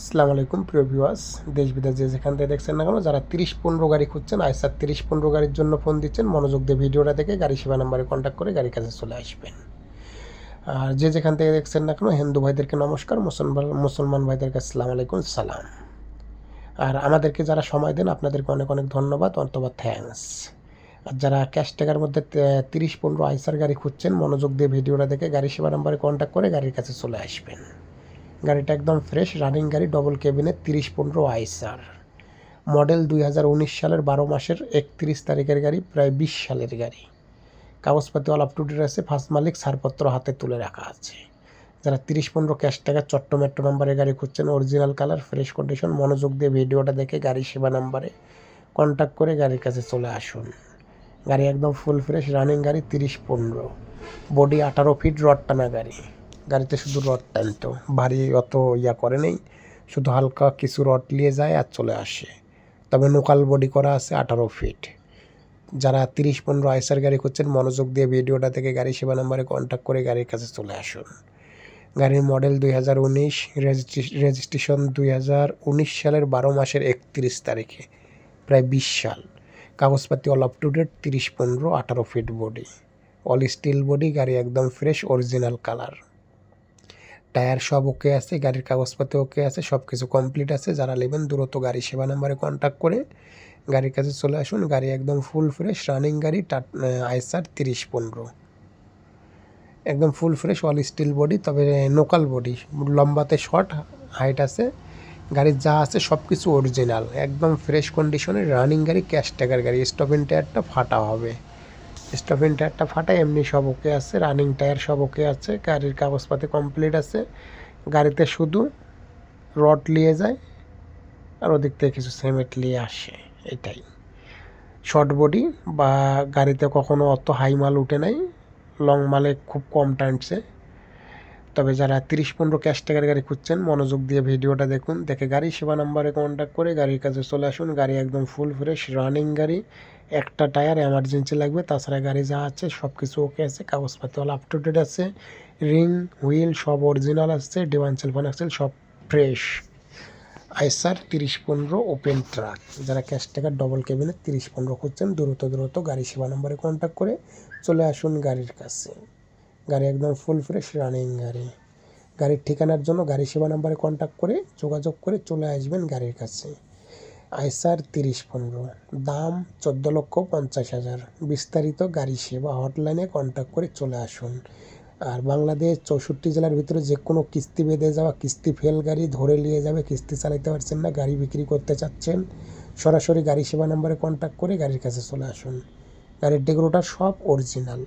আসসালামু আলাইকুম, প্রিয় ভিউয়ার্স। দেশ, বিদেশ যে যেখান থেকে দেখছেন না কেন, যারা তিরিশ পনেরো গাড়ি খুঁজছেন আইসার তিরিশ পনেরো গাড়ির জন্য ফোন দিচ্ছেন, মনোযোগ দিয়ে ভিডিওটা দেখে গাড়ি সেবা নাম্বারে কন্ট্যাক্ট করে গাড়ির কাছে চলে আসবেন। আর যে যেখান থেকে দেখছেন না কেন, হিন্দু ভাইদেরকে নমস্কার, মুসলমান মুসলমান ভাইদেরকে আসসালামু আলাইকুম, সালাম। আর আমাদেরকে যারা সময় দেন, আপনাদেরকে অনেক অনেক ধন্যবাদ অন্তবা থ্যাংকস আর যারা ক্যাশ টাকার মধ্যে তিরিশ পনেরো আইসার গাড়ি খুঁজছেন, মনোযোগ দিয়ে ভিডিওটা দেখে গাড়ি সেবা নাম্বারে কন্ট্যাক্ট করে গাড়ির কাছে চলে আসবেন। গাড়িটা একদম ফ্রেশ রানিং গাড়ি ডবল কেবিনের তিরিশ পনেরো আইসার মডেল দুই হাজার উনিশ সালের বারো মাসের একত্রিশ তারিখের গাড়ি, প্রায় বিশ সালের গাড়ি। কাগজপাতি অল আপ টু ডেট আছে ফার্স্ট মালিক ছাড়পত্র হাতে তুলে রাখা আছে। যারা তিরিশ পনেরো ক্যাশ টাকা চট্ট মেট্রো গাড়ি খুঁজছেন অরিজিনাল কালার ফ্রেশ কন্ডিশন মনোযোগ দিয়ে ভিডিওটা দেখে গাড়ি সেবা নাম্বারে কন্ট্যাক্ট করে গাড়ির কাছে চলে আসুন। গাড়ি একদম ফুল ফ্রেশ রানিং গাড়ি তিরিশ পনেরো। বডি আঠারো ফিট রড টানা গাড়ি। গাড়িতে শুধু রড টানতো ভারী অত ইয়া করে নেই, শুধু হালকা কিছু রড নিয়ে যায় আর চলে আসে। তবে নোকাল বডি করা আছে আঠারো ফিট। যারা তিরিশ, পনেরো আইসার গাড়ি করছেন মনোযোগ দিয়ে ভিডিওটা থেকে গাড়ি সেবা নাম্বারে কন্ট্যাক্ট করে গাড়ির কাছে চলে আসুন। গাড়ির মডেল দুই হাজার উনিশ রেজিস্ট্রেশন দুই হাজার উনিশ সালের বারো মাসের একত্রিশ তারিখে, প্রায় বিশ সাল। কাগজপাতি অল আপ টু ডেট তিরিশ, পনেরো, আঠারো feet body all steel body গাড়ি একদম ফ্রেশ অরিজিনাল কালার টায়ার সব ওকে আছে, গাড়ির কাগজপত্র ওকে আছে সব কিছু কমপ্লিট আছে। যারা নেবেন দ্রুত গাড়ি সেবা নাম্বারে কন্ট্যাক্ট করে গাড়ির কাছে চলে আসুন। গাড়ি একদম ফুল ফ্রেশ রানিং গাড়ি টাট আইসার তিরিশ পনেরো। একদম full fresh all steel body তবে লোকাল বডি লম্বাতে শর্ট হাইট আছে। গাড়ির যা আছে সব কিছু অরিজিনাল একদম ফ্রেশ কন্ডিশনে রানিং গাড়ি ক্যাশ টাকার গাড়ি স্টপিং টায়ারটা ফাটা হবে। স্টপিং টায়ারটা ফাটা এমনি সব ওকে আছে। রানিং টায়ার সব ওকে আছে। গাড়ির কাগজপাতি কমপ্লিট আছে। গাড়িতে শুধু রড নিয়ে যায় আর ওদিক থেকে কিছু সিমেন্ট নিয়ে আসে। এটাই। শর্ট বডি বা গাড়িতে কখনো অত হাই মাল উঠে নাই। লং মালে খুব কম টানছে। তবে যারা তিরিশ পনেরো ক্যাশ টাকার গাড়ি খুঁজছেন, মনোযোগ দিয়ে ভিডিওটা দেখুন। দেখে গাড়ি সেবা নাম্বারে কন্ট্যাক্ট করে গাড়ির কাছে চলে আসুন। গাড়ি একদম ফুল ফ্রেশ রানিং গাড়ি। একটা টায়ার এমার্জেন্সি লাগবে, তাছাড়া গাড়ি যা আছে সব কিছু ওকে আছে। কাগজপাতি অল আপ টু ডেট আছে। রিং হুইল সব অরিজিনাল আছে সেলফোন অ্যাক্সেল সব ফ্রেশ আইসার তিরিশ পনেরো ওপেন ট্রাক যারা ক্যাশ টাকার ডবল কেবিনে তিরিশ পনেরো খুঁজছেন, দ্রুত দ্রুত গাড়ি সেবা নাম্বারে কন্ট্যাক্ট করে চলে আসুন গাড়ির কাছে। গাড়ি একদম ফুল ফ্রেশ রানিং গাড়ি। গাড়ির ঠিকানার জন্য গাড়ি সেবা নাম্বারে কন্ট্যাক্ট করে যোগাযোগ করে চলে আসবেন গাড়ির কাছে। আইসার তিরিশ পনেরো। দাম চোদ্দ লক্ষ পঞ্চাশ হাজার। বিস্তারিত গাড়ি সেবা হটলাইনে কন্ট্যাক্ট করে চলে আসুন। আর বাংলাদেশ চৌষট্টি জেলার ভিতরে যে কোনো কিস্তি বেঁধে যাওয়া, কিস্তি ফেল গাড়ি ধরে নিয়ে যাবে, কিস্তি চালাতে পারছেন না, গাড়ি বিক্রি করতে চাচ্ছেন, সরাসরি গাড়ি সেবা নাম্বারে কন্ট্যাক্ট করে গাড়ির কাছে চলে আসুন। গাড়ির ডেকোরেটার সব অরিজিনাল